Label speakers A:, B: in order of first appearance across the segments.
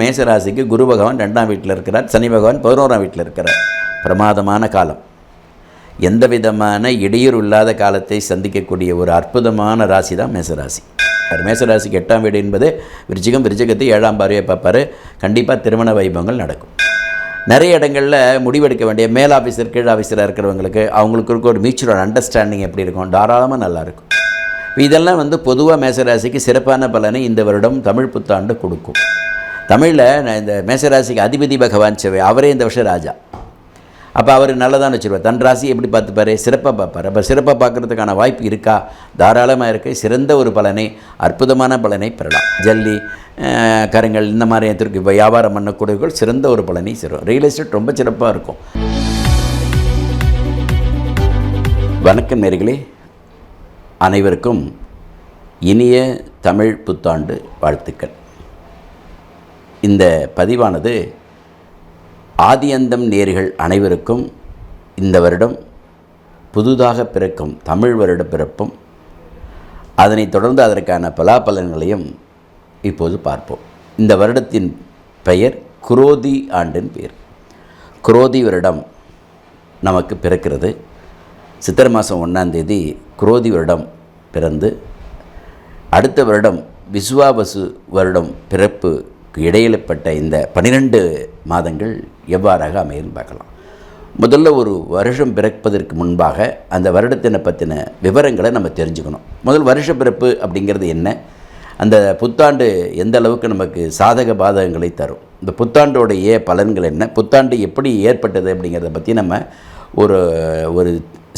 A: மேசராசிக்கு குரு பகவான் ரெண்டாம் வீட்டில் இருக்கிறார் சனி பகவான் பதினோராம் வீட்டில் இருக்கிறார். பிரமாதமான காலம். எந்த விதமான இடையூறு இல்லாத காலத்தை சந்திக்கக்கூடிய ஒரு அற்புதமான ராசி தான் மேசராசி மேசராசிக்கு எட்டாம் வீடு என்பது விருச்சிகம் விருச்சிகத்தை ஏழாம் பார்வையை பார்ப்பார். கண்டிப்பாக திருமண வைபவங்கள் நடக்கும். நிறைய இடங்களில் முடிவெடுக்க வேண்டிய மேல் ஆஃபீஸர் கீழ் ஆஃபீஸராக இருக்கிறவங்களுக்கு அவங்களுக்கு இருக்க ஒரு மியூச்சுவல் அண்டர்ஸ்டாண்டிங் எப்படி இருக்கும்? தாராளமாக நல்லாயிருக்கும் இதெல்லாம் வந்து பொதுவாக மேசராசிக்கு சிறப்பான பலனை இந்த வருடம் தமிழ் புத்தாண்டு கொடுக்கும். தமிழில் நான் இந்த மேசராசிக்கு அதிபதி பகவான் செவ்வாய் அவரே இந்த வருஷம் ராஜா. அப்போ அவர் நல்லதான் வச்சுருவார் தன் ராசி எப்படி பார்த்துப்பாரு? சிறப்பாக பார்ப்பார். அப்போ சிறப்பாக பார்க்குறதுக்கான வாய்ப்பு இருக்கா? தாராளமாக இருக்குது சிறந்த ஒரு பலனை அற்புதமான பலனை பெறலாம். ஜல்லி கருங்கள் இந்த மாதிரி இடத்திற்கு இப்போ வியாபாரம் பண்ணக்கூடியவர்கள் சிறந்த ஒரு பலனை சிறும் ரியல் எஸ்டேட் ரொம்ப சிறப்பாக இருக்கும். வணக்கம் நேர்களே. அனைவருக்கும் இனிய தமிழ் புத்தாண்டு வாழ்த்துக்கள். இந்த பதிவானது ஆதியந்தம் நேர்கள் அனைவருக்கும் இந்த வருடம் புதுதாக பிறக்கும் தமிழ் வருட பிறப்பும் அதனைத் தொடர்ந்து அதற்கான பலாபலன்களையும் இப்போது பார்ப்போம். இந்த வருடத்தின் பெயர் குரோதி ஆண்டின் பெயர் குரோதி வருடம் நமக்கு பிறக்கிறது. சித்திரை மாதம் ஒன்றாந்தேதி குரோதி வருடம் பிறந்து அடுத்த வருடம் விஸ்வாபசு வருடம் பிறப்பு இடையிலப்பட்ட இந்த பன்னிரெண்டு மாதங்கள் எவ்வாறாக அமையும் பார்க்கலாம். முதல்ல ஒரு வருஷம் பிறப்பதற்கு முன்பாக அந்த வருடத்தினை பற்றின விவரங்களை நம்ம தெரிஞ்சுக்கணும். முதல் வருஷ பிறப்பு அப்படிங்கிறது என்ன? அந்த புத்தாண்டு எந்த அளவுக்கு நமக்கு சாதக பாதகங்களை தரும்? இந்த புத்தாண்டோடைய பலன்கள் என்ன? புத்தாண்டு எப்படி ஏற்பட்டது அப்படிங்கிறத பற்றி நம்ம ஒரு ஒரு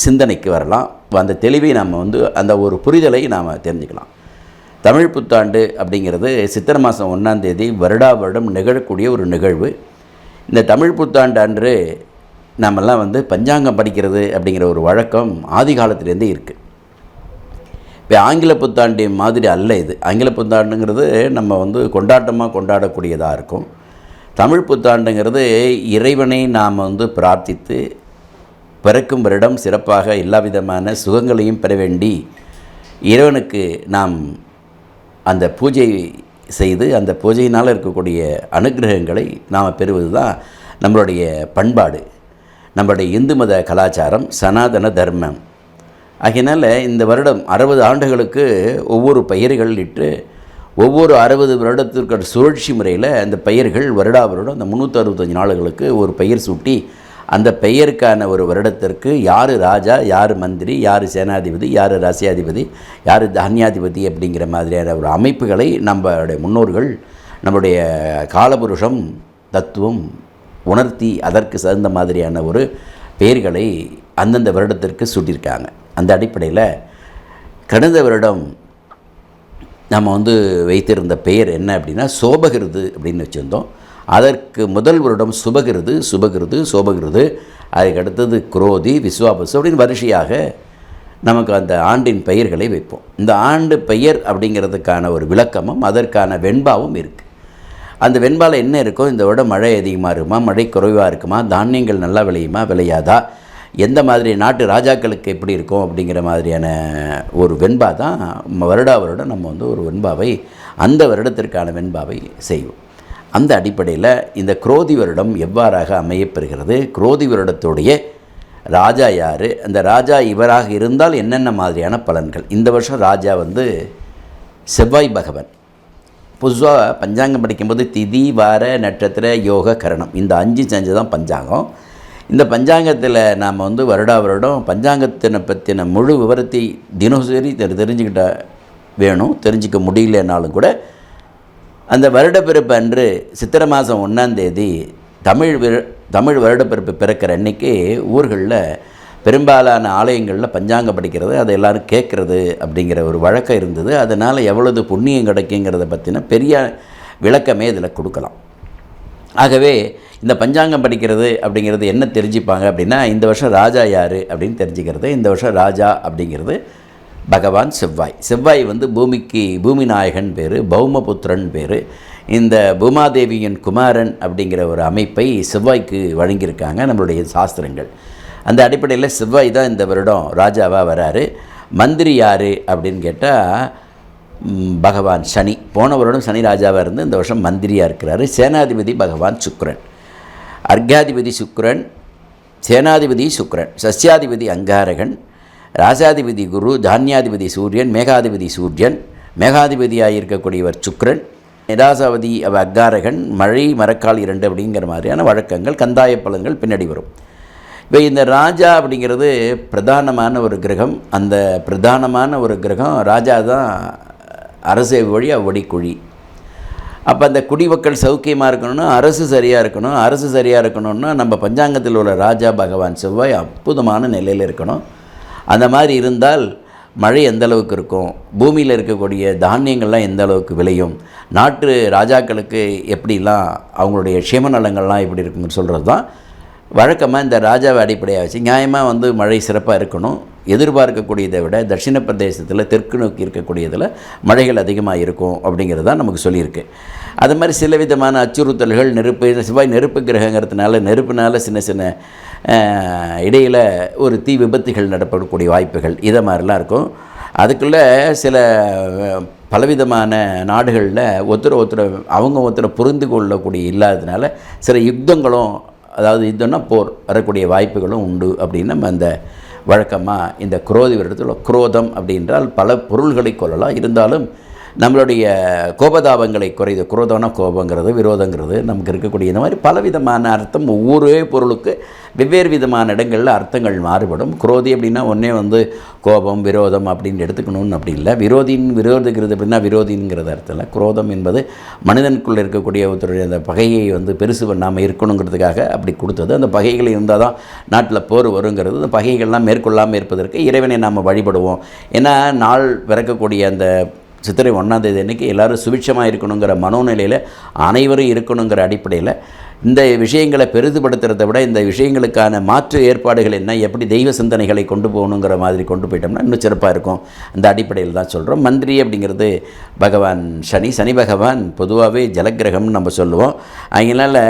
A: சிந்தனைக்கு வரலாம். அந்த தெளிவை நாம் வந்து அந்த ஒரு புரிதலை நாம் தெரிஞ்சுக்கலாம். தமிழ் புத்தாண்டு அப்படிங்கிறது சித்திரை மாதம் ஒன்றாம் தேதி வருடா வருடம் நிகழக்கூடிய ஒரு நிகழ்வு. இந்த தமிழ் புத்தாண்டு அன்று நாமெல்லாம் வந்து பஞ்சாங்கம் படிக்கிறது அப்படிங்கிற ஒரு வழக்கம் ஆதி காலத்திலேருந்தே இருக்குது இப்போ ஆங்கில புத்தாண்டு மாதிரி அல்ல இது. ஆங்கில புத்தாண்டுங்கிறது நம்ம வந்து கொண்டாட்டமாக கொண்டாடக்கூடியதாக இருக்கும். தமிழ் புத்தாண்டுங்கிறது இறைவனை நாம் வந்து பிரார்த்தித்து பிறக்கும் வருடம் சிறப்பாக எல்லா விதமான சுகங்களையும் பெற வேண்டி இறைவனுக்கு நாம் அந்த பூஜை செய்து அந்த பூஜையினால் இருக்கக்கூடிய அனுகிரகங்களை நாம் பெறுவது தான் நம்மளுடைய பண்பாடு. நம்மளுடைய இந்து மத கலாச்சாரம் சனாதன தர்மம். ஆகையினால் இந்த வருடம் அறுபது ஆண்டுகளுக்கு ஒவ்வொரு பெயர்கள் இட்டு ஒவ்வொரு அறுபது வருடத்திற்கு சுழற்சி முறையில் அந்த பெயர்கள் வருடா வருடம் அந்த முந்நூற்றி அறுபத்தஞ்சு நாளுகளுக்கு ஒரு பெயர் சூட்டி அந்த பெயருக்கான ஒரு வருடத்திற்கு யார் ராஜா யார் மந்திரி யார் சேனாதிபதி யார் ரசியாதிபதி யார் தானியாதிபதி அப்படிங்கிற மாதிரியான ஒரு அமைப்புகளை நம்மளுடைய முன்னோர்கள் நம்முடைய காலபுருஷம் தத்துவம் உணர்த்தி அதற்கு தகுந்த மாதிரியான ஒரு பெயர்களை அந்தந்த வருடத்திற்கு சூட்டியிருக்காங்க. அந்த அடிப்படையில் கடந்த வருடம் நம்ம வந்து வைத்திருந்த பெயர் என்ன அப்படின்னா சோபகிருது அப்படின்னு வச்சுருந்தோம். அதற்கு முதல் வருடம் சுபகிருது சுபகிருது சோபகிருது. அதுக்கு அடுத்தது குரோதி விஸ்வாபசு அப்படின்னு வரிசையாக நமக்கு அந்த ஆண்டின் பெயர்களை வைப்போம். இந்த ஆண்டு பெயர் அப்படிங்கிறதுக்கான ஒரு விளக்கமும் அதற்கான வெண்பாவும் இருக்குது அந்த வெண்பாவில் என்ன இருக்கோ இந்த விட மழை அதிகமாக இருக்குமா மழை குறைவாக இருக்குமா தானியங்கள் நல்லா விளையுமா விளையாதா எந்த மாதிரி நாட்டு ராஜாக்களுக்கு எப்படி இருக்கும் அப்படிங்கிற மாதிரியான ஒரு வெண்பா தான் வருடா வருடம் நம்ம வந்து ஒரு வெண்பாவை அந்த வருடத்திற்கான வெண்பாவை செய்வோம். அந்த அடிப்படையில் இந்த குரோதி வருடம் எவ்வாறாக அமையப்பெறுகிறது? குரோதி வருடத்துடைய ராஜா யார்? அந்த ராஜா இவராக இருந்தால் என்னென்ன மாதிரியான பலன்கள்? இந்த வருஷம் ராஜா வந்து செவ்வாய் பகவன். பொதுவாக பஞ்சாங்கம் படிக்கும்போது திதி வார நட்சத்திர யோக கரணம். இந்த அஞ்சு செஞ்சு தான் பஞ்சாங்கம். இந்த பஞ்சாங்கத்தில் நாம் வந்து வருடா வருடம் பஞ்சாங்கத்தினை பற்றின முழு விவரத்தை தினசரி தெரிஞ்சுக்கிட்ட வேணும். தெரிஞ்சுக்க முடியலனாலும் கூட அந்த வருடப்பிறப்பு அன்று சித்திரை மாதம் ஒன்றாந்தேதி தமிழ் விர தமிழ் வருடப்பிறப்பு பிறக்கிற அன்னைக்கு ஊர்களில் பெரும்பாலான ஆலயங்களில் பஞ்சாங்கம் படிக்கிறது அதை எல்லோரும் கேட்குறது அப்படிங்கிற ஒரு வழக்கம் இருந்தது. அதனால் எவ்வளவு புண்ணியம் கிடைக்குங்கிறத பற்றின பெரிய விளக்கமே இதில் கொடுக்கலாம். ஆகவே இந்த பஞ்சாங்கம் படிக்கிறது அப்படிங்கிறது என்ன தெரிஞ்சுப்பாங்க அப்படின்னா இந்த வருஷம் ராஜா யார் அப்படின்னு தெரிஞ்சுக்கிறது இந்த வருஷம் ராஜா அப்படிங்கிறது பகவான் செவ்வாய். செவ்வாய் வந்து பூமிக்கு பூமி நாயகன் பேர் பௌமபுத்திரன் பேர். இந்த பூமாதேவியின் குமாரன் அப்படிங்கிற ஒரு அமைப்பை செவ்வாய்க்கு வழங்கியிருக்காங்க நம்மளுடைய சாஸ்திரங்கள். அந்த அடிப்படையில் செவ்வாய் தான் இந்த வருடம் ராஜாவாக வராரு. மந்திரி யார் அப்படின்னு கேட்டால் பகவான் சனி. போன வருடம் சனி ராஜாவாக இருந்து இந்த வருஷம் மந்திரியாக இருக்கிறாரு. சேனாதிபதி பகவான் சுக்ரன் அர்காதிபதி சுக்ரன் சேனாதிபதி சுக்ரன் சஸ்யாதிபதி அங்காரகன் ராசாதிபதி குரு தானியாதிபதி சூரியன் மேகாதிபதி சூரியன் மேகாதிபதியாக இருக்கக்கூடியவர் சுக்ரன் நிராசாவதி அவ அக்காரகன் மழை மரக்கால் இரண்டு அப்படிங்கிற மாதிரியான வழக்கங்கள் கந்தாய பலன்கள் பின்னாடி வரும். இப்போ இந்த ராஜா அப்படிங்கிறது பிரதானமான ஒரு கிரகம். அந்த பிரதானமான ஒரு கிரகம் ராஜா தான் அரசு வழி அவ்வடிக்குழி அப்போ அந்த குடிமக்கள் சௌக்கியமாக இருக்கணும்னா அரசு சரியாக இருக்கணும். அரசு சரியாக இருக்கணும்னா நம்ம பஞ்சாங்கத்தில் உள்ள ராஜா பகவான் செவ்வாய் அற்புதமான நிலையில் இருக்கணும். அந்த மாதிரி இருந்தால் மழை எந்த அளவுக்கு இருக்கும்? பூமியில் இருக்கக்கூடிய தானியங்கள்லாம் எந்த அளவுக்கு விளையும்? நாட்டு ராஜாக்களுக்கு எப்படிலாம் அவங்களுடைய க்ஷேம நலங்கள்லாம் எப்படி இருக்குன்னு சொல்கிறது தான் வழக்கமாக இந்த ராஜாவை அடிப்படையாக வச்சு நியாயமாக வந்து மழை சிறப்பாக இருக்கணும். எதிர்பார்க்கக்கூடியதை விட தட்சிண பிரதேசத்தில் தெற்கு நோக்கி இருக்கக்கூடியதில் மழைகள் அதிகமாக இருக்கும் அப்படிங்கிறது தான் நமக்கு சொல்லியிருக்கு. அது மாதிரி சில விதமான அச்சுறுத்தல்கள் நெருப்பு செவ்வாய் நெருப்பு கிரகங்கிறதுனால நெருப்புனால சின்ன சின்ன இடையில் ஒரு தீ விபத்துகள் நடப்படக்கூடிய வாய்ப்புகள் இதை மாதிரிலாம் இருக்கும். அதுக்குள்ளே சில பலவிதமான நாடுகளில் ஒருத்தர் ஒருத்தர் அவங்க ஒருத்தரை புரிந்து கொள்ளக்கூடிய இல்லாததுனால சில யுத்தங்களும் அதாவது யுத்தம்னா போர் வரக்கூடிய வாய்ப்புகளும் உண்டு அப்படின்னு நம்ம அந்த வழக்கமாக இந்த குரோதி வருடத்தில் குரோதம் அப்படின்றால் பல பொருள்களை கொள்ளலாம். இருந்தாலும் நம்மளுடைய கோபதாபங்களை குறைது குரோதன கோபங்கிறது விரோதங்கிறது நமக்கு இருக்கக்கூடிய இந்த மாதிரி பலவிதமான அர்த்தம் ஒவ்வொரு பொருளுக்கு வெவ்வேறு விதமான இடங்களில் அர்த்தங்கள் மாறுபடும். குரோதி அப்படின்னா ஒன்றே வந்து கோபம் விரோதம் அப்படின்னு எடுத்துக்கணும்னு அப்படி இல்லை. விரோதின் விரோதிக்கிறது அப்படின்னா விரோதிங்கிறது அர்த்தம் இல்லை. குரோதம் என்பது மனிதனுக்குள்ளே இருக்கக்கூடிய ஒருத்தருடைய அந்த பகையை வந்து பெருசு பண்ணாமல் இருக்கணுங்கிறதுக்காக அப்படி கொடுத்தது. அந்த பகைகள் இருந்தால் தான் நாட்டில் போர் வருங்கிறது. அந்த பகைகள்லாம் மேற்கொள்ளாமல் இருப்பதற்கு இறைவனை நாம் வழிபடுவோம். ஏன்னா நாள் பிறக்கக்கூடிய அந்த சித்திரை ஒன்றாம் தேதி எல்லோரும் எல்லாரும் சுபிட்சமாக இருக்கணுங்கிற மனோநிலையில் அனைவரும் இருக்கணுங்கிற அடிப்படையில் இந்த விஷயங்களை பெரிதுபடுத்துறதை விட இந்த விஷயங்களுக்கான மாற்று ஏற்பாடுகள் என்ன எப்படி தெய்வ சிந்தனைகளை கொண்டு போகணுங்கிற மாதிரி கொண்டு போயிட்டோம்னா இன்னும் சிறப்பாக இருக்கும். அந்த அடிப்படையில் தான் சொல்கிறோம் மந்திரி அப்படிங்கிறது பகவான் சனி. சனி பகவான் பொதுவாகவே ஜலக்கிரகம்னு நம்ம சொல்லுவோம். அதனால்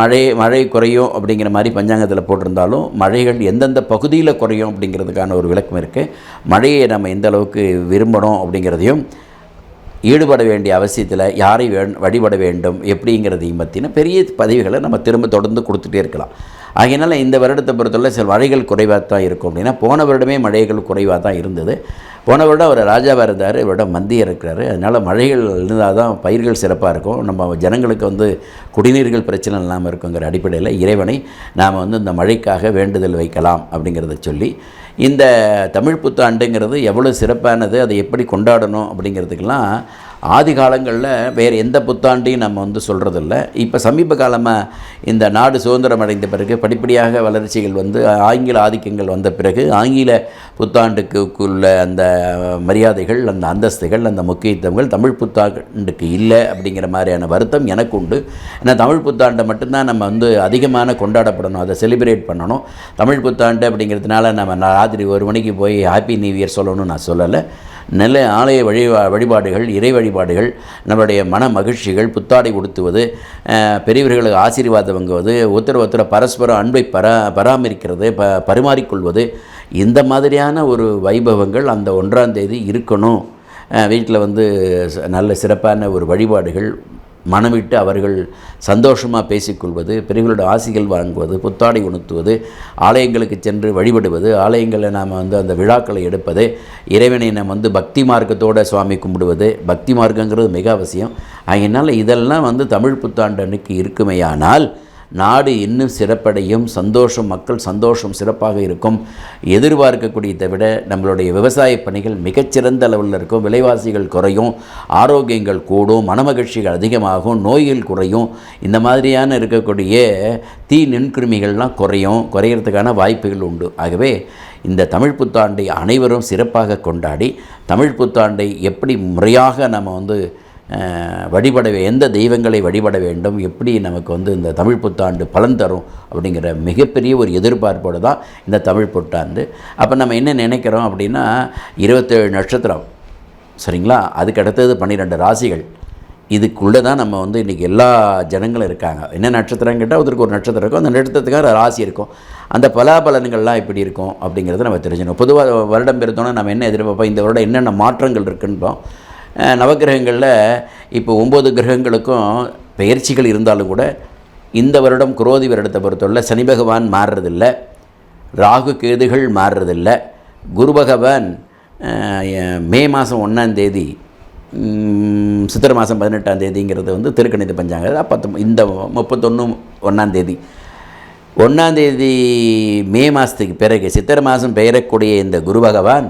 A: மழை மழை குறையும் அப்படிங்கிற மாதிரி பஞ்சாங்கத்தில் போட்டிருந்தாலும் மழைகள் எந்தெந்த பகுதியில் குறையும் அப்படிங்கிறதுக்கான ஒரு விளக்கம் இருக்குது மழையை நம்ம எந்த அளவுக்கு விரும்பணும் அப்படிங்கிறதையும் ஈடுபட வேண்டிய அவசியத்தில் யாரை வே வழிபட வேண்டும் எப்படிங்கிறதையும் பற்றின பெரிய பதவிகளை நம்ம திரும்ப தொடர்ந்து கொடுத்துட்டே இருக்கலாம். ஆகையினால இந்த வருடத்தை பொறுத்தவரை சில மழைகள் குறைவாக தான் இருக்கும் அப்படின்னா போன வருடமே மழைகள் குறைவாக தான் இருந்தது. போன வருடம் அவர் ராஜாவாக இருந்தார் இவரிடம் மந்தியம் இருக்கிறாரு. அதனால் மழைகள் இருந்தால் தான் பயிர்கள் சிறப்பாக இருக்கும். நம்ம ஜனங்களுக்கு வந்து குடிநீர்கள் பிரச்சனை இல்லாமல் இருக்குங்கிற அடிப்படையில் இறைவனை நாம் வந்து இந்த மழைக்காக வேண்டுதல் வைக்கலாம் அப்படிங்கிறத சொல்லி இந்த தமிழ் புத்தாண்டுங்கிறது எவ்வளோ சிறப்பானது அதை எப்படி கொண்டாடணும் அப்படிங்கிறதுக்கெல்லாம் ஆதி காலங்களில் வேறு எந்த புத்தாண்டையும் நம்ம வந்து சொல்கிறதில்ல இப்போ சமீப காலமாக இந்த நாடு சுதந்திரம் அடைந்த பிறகு படிப்படியாக வளர்ச்சிகள் வந்து ஆங்கில ஆதிக்கங்கள் வந்த பிறகு ஆங்கில புத்தாண்டுக்குள்ள அந்த மரியாதைகள் அந்த அந்தஸ்துகள் அந்த முக்கியத்துவங்கள் தமிழ் புத்தாண்டுக்கு இல்லை அப்படிங்கிற மாதிரியான வருத்தம் எனக்கு உண்டு. ஏன்னா தமிழ் புத்தாண்டை மட்டும்தான் நம்ம வந்து அதிகமான கொண்டாடப்படணும் அதை செலிப்ரேட் பண்ணணும். தமிழ் புத்தாண்டு அப்படிங்கிறதுனால நம்ம ராத்திரி ஒரு மணிக்கு போய் ஹாப்பி நியூ இயர் சொல்லணும்னு நான் சொல்லலை. நல்ல ஆலய வழி வழிபாடுகள் இறை வழிபாடுகள் நம்மளுடைய மன மகிழ்ச்சிகள் புத்தாடை உடுத்துவது பெரியவர்களுக்கு ஆசீர்வாதம் வாங்குவது ஒருத்தர் ஒருத்தர் பரஸ்பரம் அன்பை பரா பராமரிக்கிறது ப பரிமாறிக்கொள்வது இந்த மாதிரியான ஒரு வைபவங்கள் அந்த ஒன்றாம் தேதி இருக்கணும். வீட்டில் வந்து நல்ல சிறப்பான ஒரு வழிபாடுகள் மனமிட்டு அவர்கள் சந்தோஷமாக பேசிக்கொள்வது பெரியவர்களோட ஆசிகள் வாங்குவது புத்தாடை உணர்த்துவது ஆலயங்களுக்கு சென்று வழிபடுவது ஆலயங்களில் நாம் வந்து அந்த விழாக்களை எடுப்பது இறைவனை நம்ம வந்து பக்தி மார்க்கத்தோட சுவாமி கும்பிடுவது பக்தி மார்க்கங்கிறது மிக அவசியம். அதனால் இதெல்லாம் வந்து தமிழ் புத்தாண்டு அன்னைக்கு இருக்குமேயானால் நாடு இன்னும் சிறப்படையும் சந்தோஷம் மக்கள் சந்தோஷம் சிறப்பாக இருக்கும். எதிர்பார்க்கக்கூடியதை விட நம்மளுடைய விவசாய பணிகள் மிகச்சிறந்த அளவில் இருக்கும். விலைவாசிகள் குறையும் ஆரோக்கியங்கள் கூடும் மனமகிழ்ச்சிகள் அதிகமாகும் நோய்கள் குறையும். இந்த மாதிரியான இருக்கக்கூடிய தீ நுண்கிருமிகள்லாம் குறையும் குறையிறதுக்கான வாய்ப்புகள் உண்டு. ஆகவே இந்த தமிழ் புத்தாண்டை அனைவரும் சிறப்பாக கொண்டாடி தமிழ் புத்தாண்டை எப்படி முறையாக நம்ம வந்து வழிபடவே எந்த தெய்வங்களை வழிபட வேண்டும் எப்படி நமக்கு வந்து இந்த தமிழ் புத்தாண்டு பலன் தரும் அப்படிங்கிற மிகப்பெரிய ஒரு எதிர்பார்ப்போடு தான் இந்த தமிழ் புத்தாண்டு. அப்போ நம்ம என்ன நினைக்கிறோம் அப்படின்னா இருபத்தேழு நட்சத்திரம் சரிங்களா? அதுக்கு அடுத்தது பன்னிரெண்டு ராசிகள். இதுக்குள்ளே தான் நம்ம வந்து இன்றைக்கி எல்லா ஜனங்களும் இருக்காங்க. என்ன நட்சத்திரம் கேட்டால் ஒருத்தருக்கு ஒரு நட்சத்திரம் இருக்கும். அந்த நட்சத்திரத்துக்காக ராசி இருக்கும். அந்த பலாபலன்கள்லாம் எப்படி இருக்கும் அப்படிங்கிறத நம்ம தெரிஞ்சுக்கணும். பொதுவாக வருடம் பிறந்தோன்னா நம்ம என்ன எதிர்பார்ப்போம்? இந்த வருடம் என்னென்ன மாற்றங்கள் இருக்குன்றோம். நவகிரகங்களில் நவக்கிரகங்களில் இப்போ ஒம்பது கிரகங்களுக்கும் பெயர்ச்சிகள் இருந்தாலும் கூட இந்த வருடம் குரோதி வருடத்தை பொறுத்தவரை சனி பகவான் மாறுறதில்ல. ராகு கேதுகள் மாறுறதில்ல. குரு பகவான் மே மாதம் ஒன்றாம் தேதி சித்திரை மாதம் பதினெட்டாம் தேதிங்கிறது வந்து திருக்கணித பஞ்சாங்க பத்து இந்த முப்பத்தொன்று ஒன்றாம் தேதி. ஒன்றாந்தேதி மே மாதத்துக்கு பிறகு சித்திரை மாதம் பெயரக்கூடிய இந்த குரு பகவான்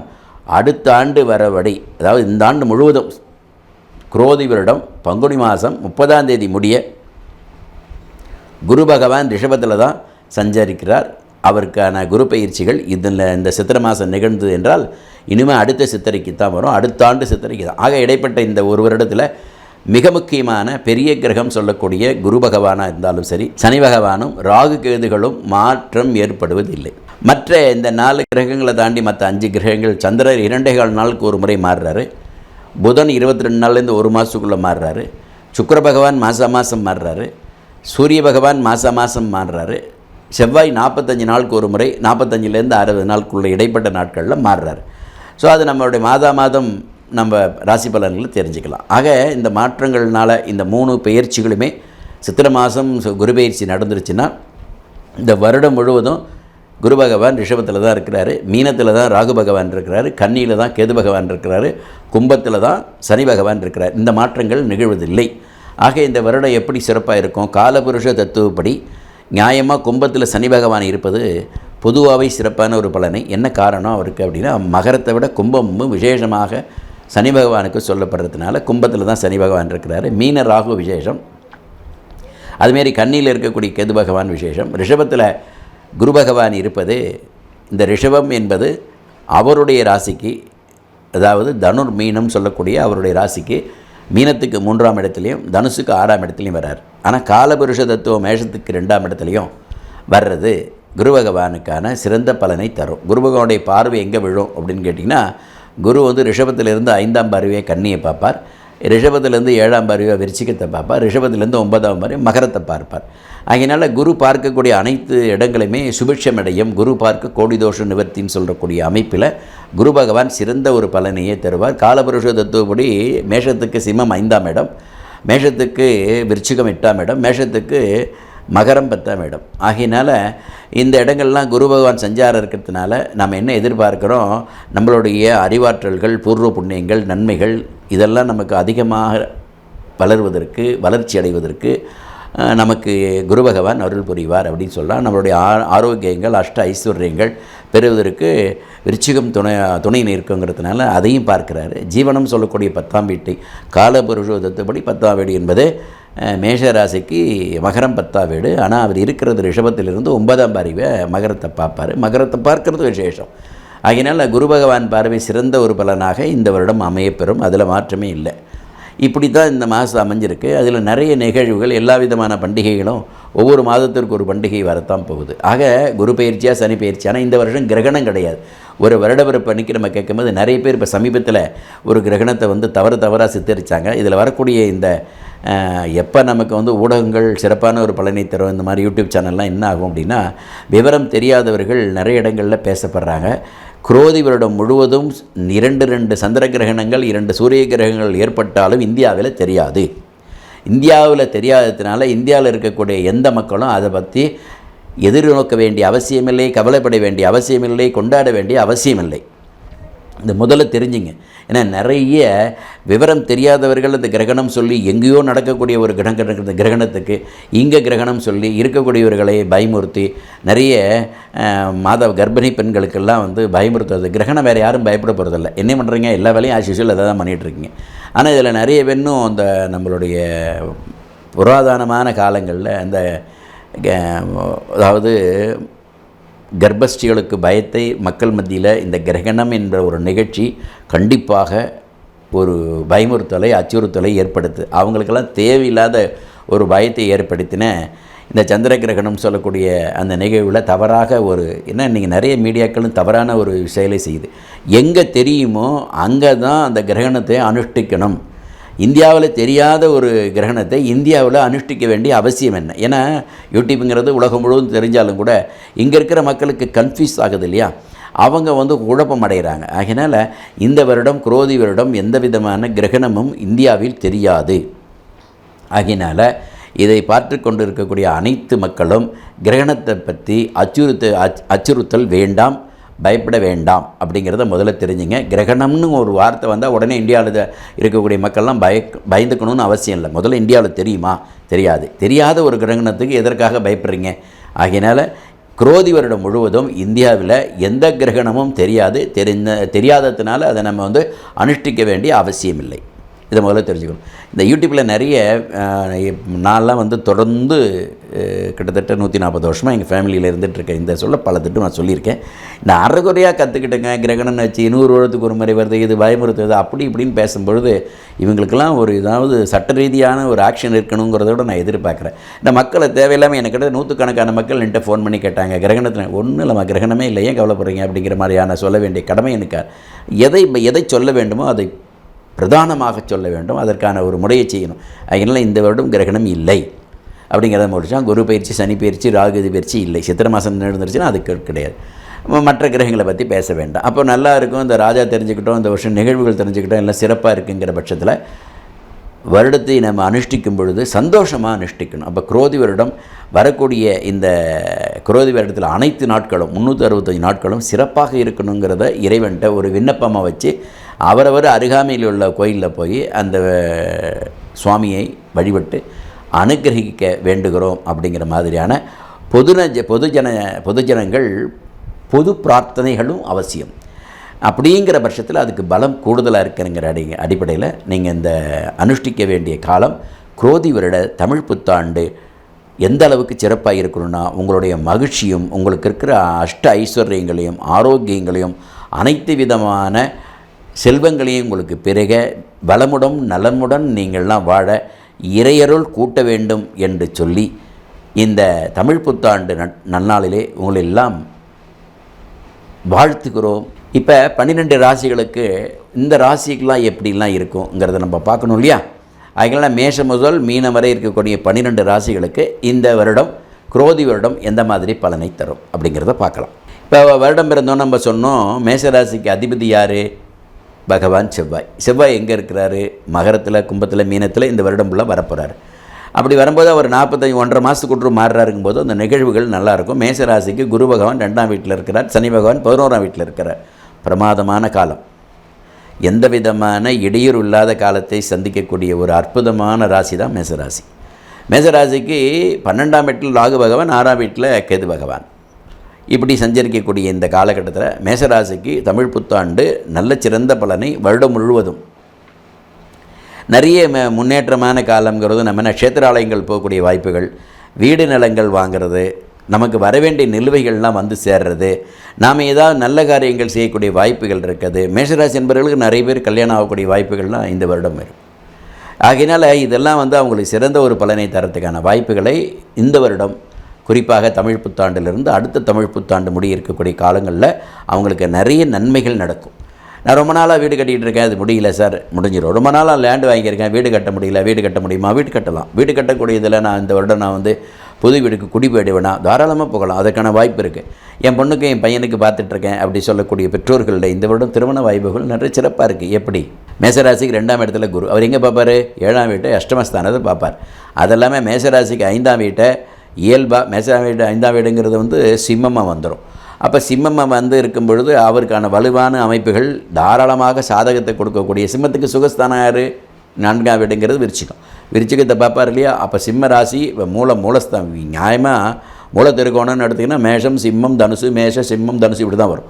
A: அடுத்த ஆண்டு வரவடி அதாவது இந்த ஆண்டு முழுவதும் குரோதி வருடம் பங்குனி மாதம் முப்பதாம் தேதி முடிய குரு பகவான் ரிஷபத்தில் தான் சஞ்சரிக்கிறார். அவருக்கான குரு பயிற்சிகள் இதில் இந்த சித்திரை மாதம் நிகழ்ந்தது என்றால் இனிமேல் அடுத்த சித்திரைக்கு தான் வரும். அடுத்த ஆண்டு சித்திரைக்கு தான். ஆக இடைப்பட்ட இந்த ஒரு வருடத்தில் மிக முக்கியமான பெரிய கிரகம் சொல்லக்கூடிய குரு பகவானாக இருந்தாலும் சரி சனி பகவானும் ராகு கேதுகளும் மாற்றம் ஏற்படுவதில்லை. மற்ற இந்த நாலு கிரகங்களை தாண்டி மற்ற அஞ்சு கிரகங்கள் சந்திரர் இரண்டே கால் நாளுக்கு ஒரு முறை மாறுறாரு. புதன் இருபத்தி ரெண்டு நாள்லேருந்து ஒரு மாதத்துக்குள்ளே மாறுறாரு. சுக்கர பகவான் மாதம் மாதம் மாறுறாரு. சூரிய பகவான் மாதம் மாதம் மாறுறாரு. செவ்வாய் நாற்பத்தஞ்சு நாளுக்கு ஒரு முறை நாற்பத்தஞ்சிலேருந்து அறுபது நாளுக்குள்ள இடைப்பட்ட நாட்களில் மாறுறாரு. ஸோ அது நம்மளுடைய மாதா மாதம் நம்ம ராசி பலன்களை தெரிஞ்சுக்கலாம். ஆக இந்த மாற்றங்கள்னால் இந்த மூணு பயிற்சிகளுமே சித்திரை மாதம் குரு பெயர்ச்சி நடந்துருச்சுன்னா இந்த வருடம் முழுவதும் குரு பகவான் ரிஷபத்தில் தான் இருக்கிறாரு. மீனத்தில் தான் ராகு பகவான் இருக்கிறாரு. கன்னியில் தான் கேது பகவான் இருக்கிறாரு. கும்பத்தில் தான் சனி பகவான் இருக்கிறார். இந்த மாற்றங்கள் நிகழ்வதில்லை. ஆக இந்த வருடம் எப்படி சிறப்பாக இருக்கும்? காலபுருஷ தத்துவப்படி நியாயமாக கும்பத்தில் சனி பகவான் இருப்பது பொதுவாகவே சிறப்பான ஒரு பலனை. என்ன காரணம் அவருக்கு அப்படின்னா மகரத்தை விட கும்பமும் விசேஷமாக சனி பகவானுக்கு சொல்லப்படுறதுனால கும்பத்தில் தான் சனி பகவான் இருக்கிறாரு. மீன ராகு விசேஷம். அதுமாரி கண்ணியில் இருக்கக்கூடிய கேது பகவான் விசேஷம். ரிஷபத்தில் குரு பகவான் இருப்பது இந்த ரிஷபம் என்பது அவருடைய ராசிக்கு அதாவது தனுர் மீனம் சொல்லக்கூடிய அவருடைய ராசிக்கு மீனத்துக்கு மூன்றாம் இடத்துலையும் தனுசுக்கு ஆறாம் இடத்துலையும் வர்றார் ஆனால் காலபுருஷ தத்துவம் மேஷத்துக்கு ரெண்டாம் இடத்துலையும் வர்றது குரு பகவானுக்கான சிறந்த பலனை தரும். குரு பகவானுடைய பார்வை எங்கே விழும் அப்படின்னு கேட்டிங்கன்னா குரு வந்து ரிஷபத்திலிருந்து ஐந்தாம் பார்வையை கன்னியை பார்ப்பார். ரிஷபத்துலேருந்து ஏழாம் பார்வையாக விருச்சிக்கத்தை பார்ப்பார் ரிஷபத்துலேருந்து ஒன்பதாம் பார்வை மகரத்தை பார்ப்பார். அதனால் குரு பார்க்கக்கூடிய அனைத்து இடங்களுமே சுபிட்சமடையும். குரு பார்க்க கோடி நிவர்த்தின்னு சொல்லக்கூடிய அமைப்பில் குரு பகவான் சிறந்த ஒரு பலனையே தருவார். காலபுருஷ தத்துவப்படி மேஷத்துக்கு சிம்மம் ஐந்தாம் இடம் மேஷத்துக்கு விருச்சிகம் எட்டாம் இடம் மேஷத்துக்கு மகரம் பத்தாம் இடம் ஆகையினால் இந்த இடங்கள்லாம் குரு பகவான் சஞ்சாரம் இருக்கிறதுனால நம்ம என்ன எதிர்பார்க்குறோம்? நம்மளுடைய அறிவாற்றல்கள் பூர்வ புண்ணியங்கள் நன்மைகள் இதெல்லாம் நமக்கு அதிகமாக வளர்வதற்கு வளர்ச்சி அடைவதற்கு நமக்கு குரு பகவான் அருள் புரிவார் அப்படின்னு சொல்லலாம். நம்மளுடைய ஆ ஆரோக்கியங்கள் அஷ்ட ஐஸ்வர்யங்கள் பெறுவதற்கு விருச்சிகம் துணை துணை நிற்குங்கிறதுனால அதையும் பார்க்கிறாரு. ஜீவனம் சொல்லக்கூடிய பத்தாம் வீட்டை காலபுருஷோதத்தபடி பத்தாம் வீடு என்பது மேஷராசிக்கு மகரம் பத்தாம் வீடு. ஆனால் அவர் இருக்கிறது ரிஷபத்திலிருந்து ஒன்பதாம் பார்வை மகரத்தை பார்ப்பார். மகரத்தை பார்க்கறது விசேஷம். ஆகினால் குரு பகவான் பார்வை சிறந்த ஒரு பலனாக இந்த வருடம் அமையப்பெறும். அதில் மாற்றமே இல்லை. இப்படி தான் இந்த மாதம் அமைஞ்சிருக்கு. அதில் நிறைய நிகழ்வுகள் எல்லா விதமான பண்டிகைகளும் ஒவ்வொரு மாதத்திற்கு ஒரு பண்டிகை வரத்தான் போகுது. ஆக குரு பயிற்சியாக சனி பயிற்சி ஆனால் இந்த வருஷம் கிரகணம் கிடையாது. ஒரு வருடப்பிறப்பு அன்னைக்கு நம்ம கேட்கும்போது நிறைய பேர் இப்போ சமீபத்தில் ஒரு கிரகணத்தை வந்து தவறு தவறாக சித்தரித்தாங்க இதில் வரக்கூடிய இந்த எப்போ நமக்கு வந்து ஊடகங்கள் சிறப்பான ஒரு பலனை தரும் இந்த மாதிரி யூடியூப் சேனல்லாம் என்ன ஆகும் அப்படின்னா விவரம் தெரியாதவர்கள் நிறைய இடங்களில் பேசப்படுறாங்க. குரோதி வருடம் முழுவதும் இரண்டு ரெண்டு சந்திர கிரகணங்கள் இரண்டு சூரிய கிரகங்கள் ஏற்பட்டாலும் இந்தியாவில் தெரியாது. இந்தியாவில் தெரியாததுனால இந்தியாவில் இருக்கக்கூடிய எந்த மக்களும் அதை பற்றி எதிர்நோக்க வேண்டிய அவசியமில்லை கவலைப்பட வேண்டிய அவசியமில்லை கொண்டாட வேண்டிய அவசியமில்லை. இந்த முதல்ல தெரிஞ்சுங்க. ஏன்னா நிறைய விவரம் தெரியாதவர்கள் இந்த கிரகணம் சொல்லி எங்கேயோ நடக்கக்கூடிய ஒரு கிரகம் இந்த கிரகணத்துக்கு இங்கே கிரகணம் சொல்லி இருக்கக்கூடியவர்களை பயமுறுத்தி நிறைய அஹ், மாத கர்ப்பிணி பெண்களுக்கெல்லாம் வந்து பயமுறுத்துறது. கிரகணம் வேறு யாரும் பயப்பட போகிறதில்ல என்ன பண்ணுறீங்க எல்லா வேலையும் ஆஸ் அதை தான் பண்ணிகிட்ருக்கீங்க. ஆனால் இதில் நிறைய பெண்ணும் அந்த நம்மளுடைய புராதனமான காலங்களில் அந்த அதாவது கர்ப்பஸ்டிகளுக்கு பயத்தை மக்கள் மத்தியில் இந்த கிரகணம் என்ற ஒரு நிகழ்ச்சி கண்டிப்பாக ஒரு பயமுறுத்தலை அச்சுறுத்தலை ஏற்படுத்து. அவங்களுக்கெல்லாம் தேவையில்லாத ஒரு பயத்தை ஏற்படுத்தின இந்த சந்திர கிரகணம் சொல்லக்கூடிய அந்த நிகழ்வில் தவறாக ஒரு என்ன இன்றைக்கி நிறைய மீடியாக்களும் தவறான ஒரு செயலை செய்யுது. எங்கே தெரியுமோ அங்கே தான் அந்த கிரகணத்தை அனுஷ்டிக்கணும். இந்தியாவில் தெரியாத ஒரு கிரகணத்தை இந்தியாவில் அனுஷ்டிக்க வேண்டிய அவசியம் என்ன? ஏன்னா யூடியூப்புங்கிறது உலகம் முழுவதும் தெரிஞ்சாலும் கூட இங்கே இருக்கிற மக்களுக்கு கன்ஃபியூஸ் ஆகுது இல்லையா? அவங்க வந்து குழப்பம் அடைகிறாங்க. அதனால் இந்த வருடம் குரோதி வருடம் எந்த விதமான கிரகணமும் இந்தியாவில் தெரியாது. ஆகினால இதை பார்த்து கொண்டு இருக்கக்கூடிய அனைத்து மக்களும் கிரகணத்தை பற்றி அச்சுறுத்த அச் அச்சுறுத்தல் வேண்டாம். பயப்பட வேண்டாம் அப்படிங்கிறத முதல்ல தெரிஞ்சுங்க. கிரகணம்னு ஒரு வார்த்தை வந்தால் உடனே இந்தியாவில் இருக்கக்கூடிய மக்கள்லாம் பய பயந்துக்கணும்னு அவசியம் இல்லை. முதல்ல இந்தியாவில் தெரியுமா? தெரியாது. தெரியாத ஒரு கிரகணத்துக்கு எதற்காக பயப்படுறீங்க? ஆகையினால் குரோதி வருடம் முழுவதும் இந்தியாவில் எந்த கிரகணமும் தெரியாது. தெரிந்த தெரியாததுனால அதை நம்ம வந்து அனுஷ்டிக்க வேண்டிய அவசியம் இல்லை. இதை முதல்ல தெரிஞ்சுக்கணும். இந்த யூடியூப்பில் நிறைய நான்லாம் வந்து தொடர்ந்து கிட்டத்தட்ட நூற்றி நாற்பது வருஷமாக எங்கள் ஃபேமிலியில் இருந்துகிட்ருக்கேன் இந்த சொல்ல பல திட்டம் நான் சொல்லியிருக்கேன். நான் அறகுறையாக கற்றுக்கிட்டேங்க கிரகணம் வச்சு நூறு வருடத்துக்கு ஒரு முறை வருது இது பயமுறுத்துது அப்படி இப்படின்னு பேசும்பொழுது இவங்களுக்கெல்லாம் ஒரு இதாவது சட்ட ரீதியான ஒரு ஆக்ஷன் இருக்கணுங்கிறத விட நான் எதிர்பார்க்குறேன். இந்த மக்களை தேவையில்லாமல் எனக்கு கிட்ட நூற்றுக்கணக்கான மக்கள் என்கிட்ட ஃபோன் பண்ணி கேட்டாங்க. கிரகணத்தில் ஒன்றும் இல்லைம்மா கிரகணமே இல்லை. ஏன் கவலைப்படுறீங்க? அப்படிங்கிற மாதிரியான சொல்ல வேண்டிய கடமை எனக்கு. எதை எதை சொல்ல வேண்டுமோ அதை பிரதானமாக சொல்ல வேண்டும். அதற்கான ஒரு முறையை செய்யணும். அதனால் இந்த வருடம் கிரகணம் இல்லை. அப்படிங்கிறத முடிச்சா குரு பயிற்சி சனி பயிற்சி ராகுதி பயிற்சி இல்லை. சித்திர மாதம் நடந்துருச்சுன்னா அதுக்கு கிடையாது. மற்ற கிரகங்களை பற்றி பேச வேண்டாம். அப்போ நல்லா இருக்கும். இந்த ராஜா தெரிஞ்சுக்கிட்டோம் இந்த வருஷம் நிகழ்வுகள் தெரிஞ்சுக்கிட்டோம் எல்லாம் சிறப்பாக இருக்குங்கிற பட்சத்தில் வருடத்தை நம்ம அனுஷ்டிக்கும் பொழுது சந்தோஷமாக அனுஷ்டிக்கணும். அப்போ குரோதி வருடம் வரக்கூடிய இந்த குரோதி வருடத்தில் அனைத்து நாட்களும் முந்நூற்றி அறுபத்தஞ்சு நாட்களும் சிறப்பாக இருக்கணுங்கிறத இறைவன்கிட்ட ஒரு விண்ணப்பமாக வச்சு அவரவர் அருகாமையில் உள்ள கோயிலில் போய் அந்த சுவாமியை வழிபட்டு அனுகிரகிக்க வேண்டுகிறோம் அப்படிங்கிற மாதிரியான பொதுன பொதுஜன பொதுஜனங்கள் பொது பிரார்த்தனைகளும் அவசியம். அப்படிங்கிற பட்சத்தில் அதுக்கு பலம் கூடுதலாக இருக்குங்கிற அடி அடிப்படையில் நீங்கள் இந்த அனுஷ்டிக்க வேண்டிய காலம் குரோதி வருட தமிழ் புத்தாண்டு எந்த அளவுக்கு சிறப்பாக இருக்கணும்னா உங்களுடைய மகிழ்ச்சியும் உங்களுக்கு இருக்கிற அஷ்ட ஐஸ்வர்யங்களையும் ஆரோக்கியங்களையும் அனைத்து விதமான செல்வங்களையும் உங்களுக்கு பிறக வளமுடன் நலமுடன் நீங்கள்லாம் வாழ இறையருள் கூட்ட வேண்டும் என்று சொல்லி இந்த தமிழ் புத்தாண்டு நன் நன்னாளிலே உங்களெல்லாம் வாழ்த்துக்கிறோம் இப்போ பன்னிரெண்டு ராசிகளுக்கு இந்த ராசிக்கெலாம் எப்படிலாம் இருக்குங்கிறத நம்ம பார்க்கணும் இல்லையா? அதனால் மேஷம் முதல் மீனம் வரை இருக்கக்கூடிய பன்னிரெண்டு ராசிகளுக்கு இந்த வருடம் குரோதி வருடம் எந்த மாதிரி பலனை தரும் அப்படிங்கிறத பார்க்கலாம். இப்போ வருடம் பிறந்தோம் நம்ம சொன்னோம் மேஷராசிக்கு அதிபதி யார்? பகவான் செவ்வாய். செவ்வாய் எங்கே இருக்கிறாரு? மகரத்தில் கும்பத்தில் மீனத்தில் இந்த வருடம் ஃபுல்லாக வரப்போகிறார் அப்படி வரும்போது அவர் நாற்பத்தஞ்சு ஒன்றரை மாதத்துக்கு ஒன்று மாறுறாருங்கும் போது அந்த நிகழ்வுகள் நல்லாயிருக்கும். மேசராசிக்கு குரு பகவான் ரெண்டாம் வீட்டில் இருக்கிறார் சனி பகவான் பதினோராம் வீட்டில் இருக்கிறார். பிரமாதமான காலம். எந்த விதமான இடையூறு இல்லாத காலத்தை சந்திக்கக்கூடிய ஒரு அற்புதமான ராசி. தான் மேசராசி மேசராசிக்கு பன்னெண்டாம் வீட்டில் ராகு பகவான் ஆறாம் வீட்டில் கேது பகவான். இப்படி சஞ்சரிக்கக்கூடிய இந்த காலகட்டத்தில் மேசராசிக்கு தமிழ் புத்தாண்டு நல்ல சிறந்த பலனை வருடம் முழுவதும். நிறைய ம- முன்னேற்றமான காலங்கிறது நம்ம நட்சத்திராலயங்கள் போகக்கூடிய வாய்ப்புகள் வீடு நிலங்கள் வாங்குறது நமக்கு வரவேண்டிய நிலுவைகள்லாம் வந்து சேர்றது நாம் ஏதாவது நல்ல காரியங்கள் செய்யக்கூடிய வாய்ப்புகள் இருக்குது. மேஷராசி என்பவர்களுக்கு நிறைய பேர் கல்யாணம் ஆகக்கூடிய வாய்ப்புகள்லாம் இந்த வருடம் வரும். ஆகையினால் இதெல்லாம் வந்து அவங்களுக்கு சிறந்த ஒரு பலனை தரத்துக்கான வாய்ப்புகளை இந்த வருடம் குறிப்பாக தமிழ் புத்தாண்டிலிருந்து அடுத்த தமிழ் புத்தாண்டு முடிய இருக்கக்கூடிய காலங்களில் அவங்களுக்கு நிறைய நன்மைகள் நடக்கும். நான் ரொம்ப நாளாக வீடு கட்டிகிட்டு இருக்கேன் அது முடியல சார் முடிஞ்சிடும் ரொம்ப நாளாக லேண்டு வாங்கியிருக்கேன் வீடு கட்ட முடியல வீடு கட்ட முடியுமா? வீடு கட்டலாம். வீடு கட்டக்கூடியதில் நான் இந்த வருடம் நான் வந்து புது வீடுக்கு குடி போயிடுவேனா தாராளமாக போகலாம் அதற்கான வாய்ப்பு இருக்குது என் பொண்ணுக்கு என் பையனுக்கு பார்த்துட்ருக்கேன் அப்படி சொல்லக்கூடிய பெற்றோர்களில் இந்த வருடம் திருமண வாய்ப்புகள் நிறைய சிறப்பாக இருக்குது எப்படி? மேசராசிக்கு ரெண்டாம் இடத்துல குரு. அவர் எங்கே பார்ப்பார்? ஏழாம் வீட்டை அஷ்டமஸ்தானத்தை பார்ப்பார். அதெல்லாமே மேசராசிக்கு ஐந்தாம் வீட்டை இயல்பாக மேசராம் வீடு ஐந்தாம் வீடுங்கிறது வந்து சிம்மமாக வந்துடும் அப்போ சிம்மமாக வந்து இருக்கும் பொழுது அவருக்கான வலுவான அமைப்புகள் தாராளமாக சாதகத்தை கொடுக்கக்கூடிய சிம்மத்துக்கு சுகஸ்தானம் யார்? நான்காம் வீடுங்கிறது விருச்சிகம். விருச்சிகத்தை பார்ப்பார் இல்லையா? அப்போ சிம்ம ராசி இப்போ மூல மூலஸ்தான் நியாயமாக மூல திருக்கோணம்னு எடுத்திங்கன்னா மேஷம் சிம்மம் தனுசு மேஷ சிம்மம் தனுசு இப்படி தான் வரும்.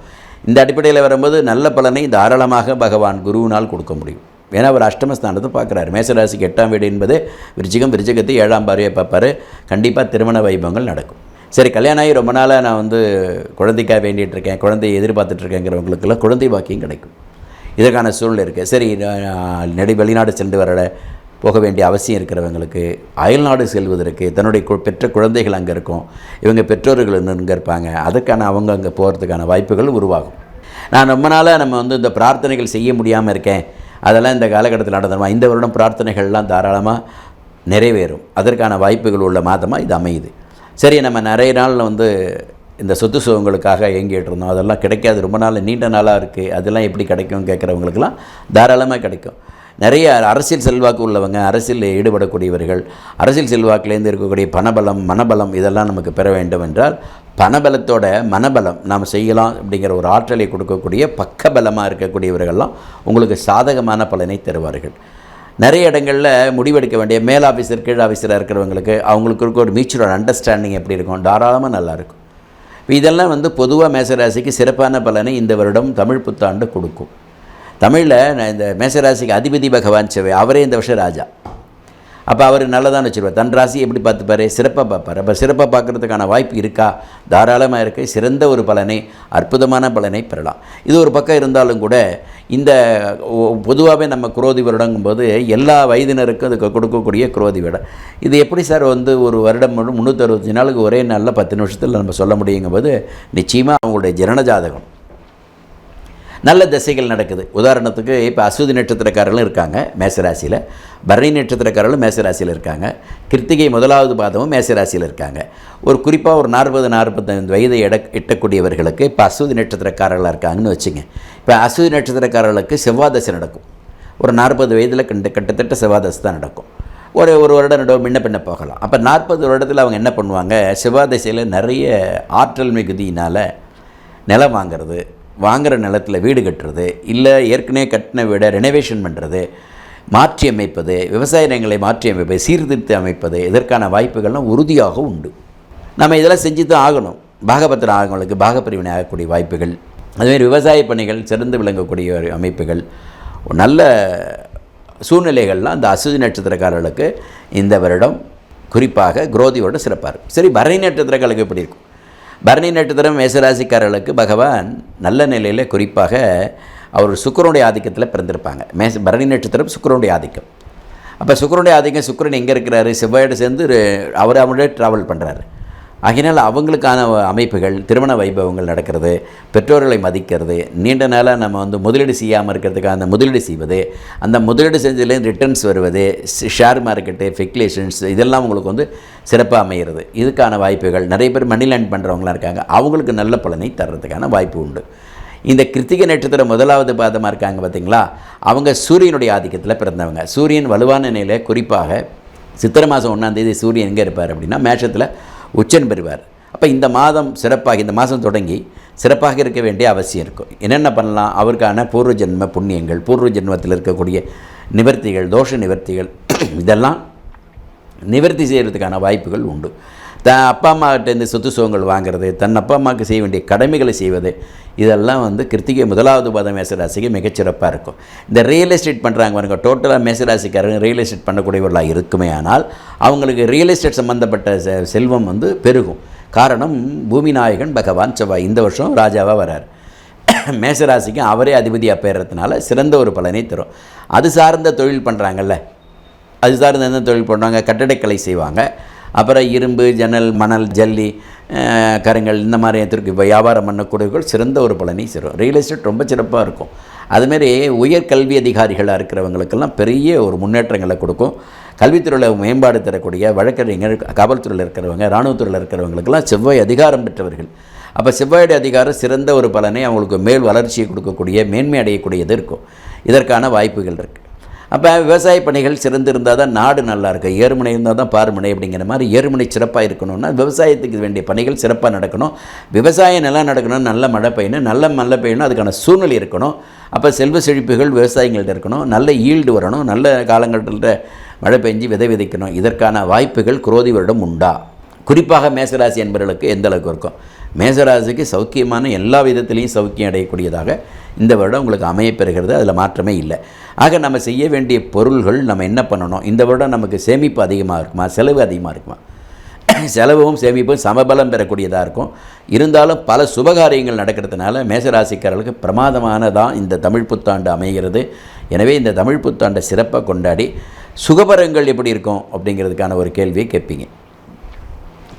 A: இந்த அடிப்படையில் வரும்போது நல்ல பலனை தாராளமாக பகவான் குருவினால் கொடுக்க முடியும். ஏன்னா அவர் அஷ்டமஸ்தானத்தை பார்க்குறாரு. மேசராசிக்கு எட்டாம் வீடு என்பது விருச்சிகம் விருச்சிகத்தை ஏழாம் பார்வையை பார்ப்பார். கண்டிப்பாக திருமண வைபவங்கள் நடக்கும். சரி கல்யாணம் ஆகி ரொம்ப நாளாக நான் வந்து குழந்தைக்காக வேண்டிகிட்டு இருக்கேன் குழந்தையை எதிர்பார்த்துட்ருக்கேங்கிறவங்களுக்கெல்லாம் குழந்தை பாக்கியம் கிடைக்கும். இதற்கான சூழ்நிலை இருக்குது சரி நெடு வெளிநாடு சென்று வர போக வேண்டிய அவசியம் இருக்கிறவங்களுக்கு அயல்நாடு செல்வதற்கு தன்னுடைய பெற்ற குழந்தைகள் அங்கே இருக்கும் இவங்க பெற்றோர்கள் இங்கே இருப்பாங்க அதுக்கான அவங்க அங்கே போகிறதுக்கான வாய்ப்புகள் உருவாகும். நான் ரொம்ப நாளாக நம்ம வந்து இந்த பிரார்த்தனைகள் செய்ய முடியாமல் இருக்கேன். அதெல்லாம் இந்த காலகட்டத்தில் நடந்துருமா இந்த வருடம் பிரார்த்தனைகள்லாம் தாராளமாக நிறைவேறும். அதற்கான வாய்ப்புகள் உள்ள மாதமாக இது அமையுது. சரி நம்ம நிறைய நாளில் வந்து இந்த சொத்து சுகங்களுக்காக இயங்கிட்டு இருந்தோம். அதெல்லாம் கிடைக்காது. ரொம்ப நாள் நீண்ட நாளாக இருக்குது அதெல்லாம் எப்படி கிடைக்கும் கேட்குறவங்களுக்கெல்லாம் தாராளமாக கிடைக்கும். நிறைய அரசியல் செல்வாக்கு உள்ளவங்க அரசியலில் ஈடுபடக்கூடியவர்கள் அரசியல் செல்வாக்குலேருந்து இருக்கக்கூடிய பணபலம் மனபலம் இதெல்லாம் நமக்கு பெற வேண்டும் என்றால் பணபலத்தோட மனபலம் நாம் செய்யலாம் அப்படிங்கிற ஒரு ஆற்றலை கொடுக்கக்கூடிய பக்கபலமாக இருக்கக்கூடியவர்கள்லாம் உங்களுக்கு சாதகமான பலனை தருவார்கள். நிறைய இடங்களில் முடிவெடுக்க வேண்டிய மேல் ஆஃபீஸர் கீழ் ஆஃபீஸராக இருக்கிறவங்களுக்கு அவங்களுக்கு இருக்க ஒரு மியூச்சுவல் அண்டர்ஸ்டாண்டிங் எப்படி இருக்கும்? தாராளமாக நல்லாயிருக்கும் இதெல்லாம் வந்து பொதுவாக மேசராசிக்கு சிறப்பான பலனை இந்த வருடம் தமிழ் புத்தாண்டு கொடுக்கும். தமிழில் இந்த மேசராசிக்கு அதிபதி பகவான் சிவை அவரே இந்த வருஷம் ராஜா. அப்போ அவர் நல்லதான் வச்சுருவார் தன் ராசி எப்படி பார்த்துப்பாரு? சிறப்பாக பார்ப்பார். அப்போ சிறப்பாக பார்க்குறதுக்கான வாய்ப்பு இருக்கா? தாராளமாக இருக்குது சிறந்த ஒரு பலனை அற்புதமான பலனை பெறலாம். இது ஒரு பக்கம் இருந்தாலும் கூட இந்த பொதுவாகவே நம்ம குரோதி வருடங்கும்போது எல்லா வயதினருக்கும் அதுக்கு கொடுக்கக்கூடிய குரோதி வருடம். இது எப்படி சார் வந்து ஒரு வருடம் முழு முந்நூற்றறுபத்தஞ்சு நாளுக்கு ஒரே நாளில் பத்து நிமிஷத்தில் நம்ம சொல்ல முடியுங்கும்போது நிச்சயமாக அவங்களுடைய ஜனன ஜாதகம் நல்ல திசைகள் நடக்குது. உதாரணத்துக்கு இப்போ அஸ்வதி நட்சத்திரக்காரர்களும் இருக்காங்க மேசராசியில். பரணி நட்சத்திரக்காரர்களும் மேசராசியில் இருக்காங்க. கிருத்திகை முதலாவது பாதமும் மேசராசியில் இருக்காங்க. ஒரு குறிப்பாக ஒரு நாற்பது நாற்பத்தைந்து வயதை எட எட்டக்கூடியவர்களுக்கு இப்போ அஸ்வதி நட்சத்திரக்காரர்களாக இருக்காங்கன்னு வச்சுங்க. இப்போ அஸ்வதி நட்சத்திரக்காரர்களுக்கு செவ்வாதசை நடக்கும். ஒரு நாற்பது வயதில் கண்டு கிட்டத்தட்ட செவ்வாதசை தான் நடக்கும். ஒரு ஒரு வருடம் ரெண்டு முன்ன பின்ன போகலாம். அப்போ நாற்பது வருடத்தில் அவங்க என்ன பண்ணுவாங்க? செவ்வாதசையில் நிறைய ஆற்றல் மிகுதியினால் நிலம் வாங்கிறது வாங்குகிற நிலத்தில் வீடு கட்டுறது இல்லை ஏற்கனவே கட்டின வீடை ரெனோவேஷன் பண்ணுறது மாற்றி அமைப்பது விவசாய நிலங்களை மாற்றி அமைப்பது சீர்திருத்தி அமைப்பது இதற்கான வாய்ப்புகள்லாம் உறுதியாக உண்டு. நம்ம இதெல்லாம் செஞ்சு தான் ஆகணும். பாகபத்திரம் ஆகவங்களுக்கு பாகப்பிரிவினை ஆகக்கூடிய வாய்ப்புகள் அதுமாரி விவசாய பணிகள் சிறந்து விளங்கக்கூடிய ஒரு அமைப்புகள் நல்ல சூழ்நிலைகள்லாம் அந்த அசுதி நட்சத்திரக்காரர்களுக்கு இந்த வருடம் குறிப்பாக குரோதி வருடம் சிறப்பாக இருக்கும் சரி பரணி நட்சத்திரக்காரர்களுக்கு எப்படி இருக்கும்? பரணி நட்சத்திரம் மேசராசிக்காரர்களுக்கு பகவான் நல்ல நிலையில் குறிப்பாக அவர் சுக்கரனுடைய ஆதிக்கத்தில் பிறந்திருப்பாங்க. மேச பரணி நட்சத்திரம் சுக்கரனுடைய ஆதிக்கம். அப்போ சுக்கரனுடைய ஆதிக்கம் சுக்கரன் எங்கே இருக்கிறாரு? செவ்வாயோடு சேர்ந்து அவர் அவங்களே ட்ராவல் பண்ணுறாரு ஆகினால் அவங்களுக்கான அமைப்புகள் திருமண வைபவங்கள் நடக்கிறது பெற்றோர்களை மதிக்கிறது நீண்ட நாளாக நம்ம வந்து முதலீடு செய்யாமல் இருக்கிறதுக்காக அந்த முதலீடு செய்வது அந்த முதலீடு செஞ்சதுலேருந்து ரிட்டர்ன்ஸ் வருவது ஷேர் மார்க்கெட்டு ஃபெக்லேஷன்ஸ் இதெல்லாம் உங்களுக்கு வந்து சிறப்பாக அமைகிறது. இதுக்கான வாய்ப்புகள் நிறைய பேர் மணி லேண்ட் பண்ணுறவங்களாம் இருக்காங்க. அவங்களுக்கு நல்ல பலனை தர்றதுக்கான வாய்ப்பு உண்டு. இந்த கிருத்திகை நட்சத்திரம் முதலாவது பாதமாக இருக்காங்க பார்த்தீங்களா அவங்க சூரியனுடைய ஆதிக்கத்தில் பிறந்தவங்க. சூரியன் வலுவான நிலையில் குறிப்பாக சித்திரை மாதம் ஒன்றாந்தேதி சூரியன் எங்கே இருப்பார் அப்படின்னா மேஷத்தில் உச்சன் பெறுவார். அப்போ இந்த மாதம் சிறப்பாக இந்த மாதம் தொடங்கி சிறப்பாக இருக்க வேண்டிய அவசியம் இருக்கும். என்னென்ன பண்ணலாம்? அவருக்கான பூர்வ ஜென்ம புண்ணியங்கள் பூர்வ ஜென்மத்தில் இருக்கக்கூடிய நிவர்த்திகள் தோஷ நிவர்த்திகள் இதெல்லாம் நிவர்த்தி செய்கிறதுக்கான வாய்ப்புகள் உண்டு. தன் அப்பா அம்மாகிட்டேருந்து சொத்து சுகங்கள் வாங்குறது தன் அப்பா அம்மாவுக்கு செய்ய வேண்டிய கடமைகளை செய்வது இதெல்லாம் வந்து கிருத்திகை முதலாவது பாதம் மேசராசிக்கு மிகச்சிறப்பாக இருக்கும். இந்த ரியல் எஸ்டேட் பண்ணுறாங்க பாருங்க டோட்டலாக மேசராசிக்காரங்க ரியல் எஸ்டேட் பண்ணக்கூடியவர்களாக இருக்குமே ஆனால் அவங்களுக்கு ரியல் எஸ்டேட் சம்மந்தப்பட்ட செ- செல்வம் வந்து பெருகும். காரணம் பூமி நாயகன் பகவான் செவ்வாய். இந்த வருஷம் ராஜாவாக வரார் மேசராசிக்கும் அவரே அதிபதியாக பெயர்றதுனால சிறந்த ஒரு பலனை தரும். அது சார்ந்த தொழில் பண்ணுறாங்கல்ல அது சார்ந்த எந்த தொழில் பண்ணுறாங்க கட்டடக்கலை செய்வாங்க. அப்புறம் இரும்பு ஜன்னல் மணல் ஜல்லி அஹ், கருங்கல் இந்த மாதிரி இப்போ வியாபாரம் பண்ணக்கூடியவர்கள் சிறந்த ஒரு பலனை சேரும் ரியல் எஸ்டேட் ரொம்ப சிறப்பாக இருக்கும். அதுமாரி உயர் கல்வி அதிகாரிகளாக இருக்கிறவங்களுக்கெல்லாம் பெரிய ஒரு முன்னேற்றங்களை கொடுக்கும். கல்வித்துறையில் மேம்பாடு தரக்கூடிய வழக்கறிஞர் காவல்துறையில் இருக்கிறவங்க இராணுவத்துறையில் இருக்கிறவங்களுக்கெல்லாம் செவ்வாய் அதிகாரம் பெற்றவர்கள். அப்போ செவ்வாயுடைய அதிகாரம் சிறந்த ஒரு பலனை அவங்களுக்கு மேல் வளர்ச்சியை கொடுக்கக்கூடிய மேன்மை அடையக்கூடியது இருக்கும். இதற்கான வாய்ப்புகள் இருக்குது அப்போ விவசாய பணிகள் சிறந்திருந்தால் தான் நாடு நல்லா இருக்கும். ஏறுமனை இருந்தால் தான் பாருமனை அப்படிங்கிற மாதிரி ஏறுமனை சிறப்பாக இருக்கணும்னா விவசாயத்துக்கு வேண்டிய பணிகள் சிறப்பாக நடக்கணும். விவசாயம் நல்லா நடக்கணும் நல்ல மழை பெய்யணும். நல்ல மழை பெய்யணும் அதுக்கான சூழ்நிலை இருக்கணும். அப்போ செல்வ செழிப்புகள் விவசாயிகள்கிட்ட இருக்கணும். நல்ல ஈல்டு வரணும். நல்ல காலங்கட்டத்தில் மழை பெஞ்சு விதை விதைக்கணும். இதற்கான வாய்ப்புகள் குரோதி வருடம் உண்டா? குறிப்பாக மேசராசி என்பவர்களுக்கு எந்த அளவுக்கு இருக்கும்? மேசராசிக்கு சௌக்கியமான எல்லா விதத்திலையும் சௌக்கியம் அடையக்கூடியதாக இந்த வருடம் உங்களுக்கு அமையப்பெறுகிறது அதில் மாற்றமே இல்லை. ஆக நம்ம செய்ய வேண்டிய பொருள்கள் நம்ம என்ன பண்ணணும்? இந்த வருடம் நமக்கு சேமிப்பு அதிகமாக இருக்குமா? செலவு அதிகமாக இருக்குமா? செலவும் சேமிப்பும் சமபலம் பெறக்கூடியதாக இருக்கும். இருந்தாலும் பல சுபகாரியங்கள் நடக்கிறதுனால மேசராசிக்காரர்களுக்கு பிரமாதமானதான் இந்த தமிழ் புத்தாண்டு அமைகிறது. எனவே இந்த தமிழ் புத்தாண்டை சிறப்பாக கொண்டாடி சுகபரங்கள் எப்படி இருக்கும் அப்படிங்கிறதுக்கான ஒரு கேள்வியை கேட்பீங்க.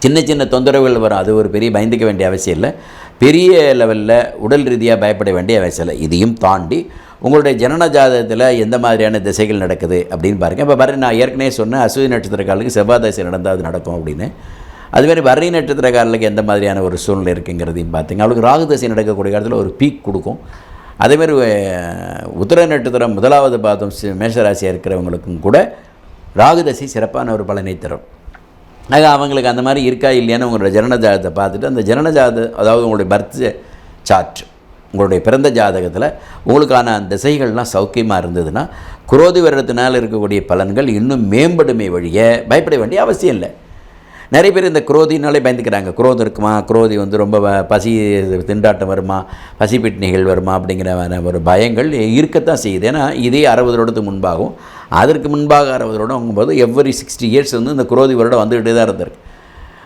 A: சின்ன சின்ன தொந்தரவுகள் வரும். அது ஒரு பெரிய பயந்துக்க வேண்டிய அவசியம் இல்லை. பெரிய லெவலில் உடல் ரீதியாக பயப்பட வேண்டிய அவசியம் இல்லை. இதையும் தாண்டி உங்களுடைய ஜனன ஜாதகத்தில் எந்த மாதிரியான திசைகள் நடக்குது அப்படின்னு பாருங்கள் இப்போ பாருங்க நான் ஏற்கனவே சொன்னேன் அஸ்வினி நட்சத்திரக்காலுக்கு செவ்வாய் தசை நடந்தால் அது நடக்கும் அப்படின்னு. அதுமாரி வர்ணி நட்சத்திரக்காரர்களுக்கு எந்த மாதிரியான ஒரு சூழ்நிலை இருக்குங்கிறதையும் பார்த்தீங்க அவளுக்கு ராகு தசை நடக்கக்கூடிய காலத்தில் ஒரு பீக் கொடுக்கும். அதேமாரி உத்தர உத்திர நட்சத்திரம் முதலாவது பாதம் மேஷராசியாக இருக்கிறவங்களுக்கும் கூட ராகு தசை சிறப்பான ஒரு பலனை தரும். ஆக அவங்களுக்கு அந்த மாதிரி இருக்கா இல்லையான்னு உங்களோட ஜனன ஜாதகத்தை பார்த்துட்டு அந்த ஜனன ஜாதகம் அதாவது உங்களுடைய பர்த் சார்ட் உங்களுடைய பிறந்த ஜாதகத்தில் உங்களுக்கான அந்த திசைகள்லாம் சௌக்கியமாக இருந்ததுன்னா குரோதி வருடத்தினால் இருக்கக்கூடிய பலன்கள் இன்னும் மேம்படுமே வழிய பயப்பட வேண்டிய அவசியம் இல்லை. நிறைய பேர் இந்த குரோதினாலே பயந்துக்கிறாங்க. குரோதம் இருக்குமா? குரோதி வந்து ரொம்ப வ- பசி திண்டாட்டம் வருமா? பசி பிட்னிகள் வருமா? அப்படிங்கிற ஒரு பயங்கள் இருக்கத்தான் செய்யுது. ஏன்னா இதே அறுபது வருடத்துக்கு முன்பாகும் அதற்கு முன்பாக அறுபது வருடம் போது எவ்வரி சிக்ஸ்டி இயர்ஸ் வந்து இந்த குரோதி வருடம் வந்துக்கிட்டே தான் இருந்திருக்கு.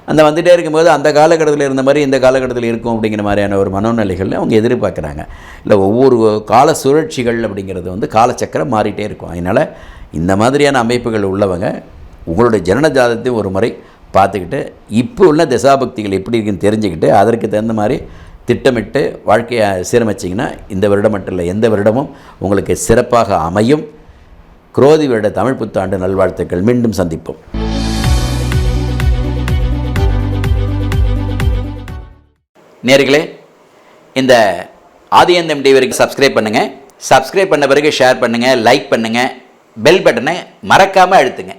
A: அந்த வந்துகிட்டே இருக்கும்போது அந்த காலகட்டத்தில் இருந்த மாதிரி இந்த காலகட்டத்தில் இருக்கும் அப்படிங்கிற மாதிரியான ஒரு மனோநிலைகள் அவங்க எதிர்பார்க்குறாங்க. இல்லை ஒவ்வொரு கால சுழற்சிகள் அப்படிங்கிறது வந்து காலச்சக்கரம் மாறிட்டே இருக்கும். அதனால் இந்த மாதிரியான அமைப்புகள் உள்ளவங்க உங்களுடைய ஜனன ஜாதகத்தையும் ஒரு முறை பார்த்துக்கிட்டு இப்போ உள்ள தசாபக்திகள் எப்படி இருக்குன்னு தெரிஞ்சுக்கிட்டு அதற்கு தகுந்த மாதிரி திட்டமிட்டு வாழ்க்கையை சீரமைச்சிங்கன்னா இந்த வருடம் மட்டும் இல்லை எந்த வருடமும் உங்களுக்கு சிறப்பாக அமையும். குரோதி வருட தமிழ் புத்தாண்டு நல்வாழ்த்துக்கள். மீண்டும் சந்திப்போம். நேர்களே இந்த ஆதியந்தம் டிவிக்கு சப்ஸ்கிரைப் பண்ணுங்கள் சப்ஸ்கிரைப் பண்ண பிறகு ஷேர் பண்ணுங்கள் லைக் பண்ணுங்கள் பெல் பட்டனை மறக்காமல் அழுத்துங்க.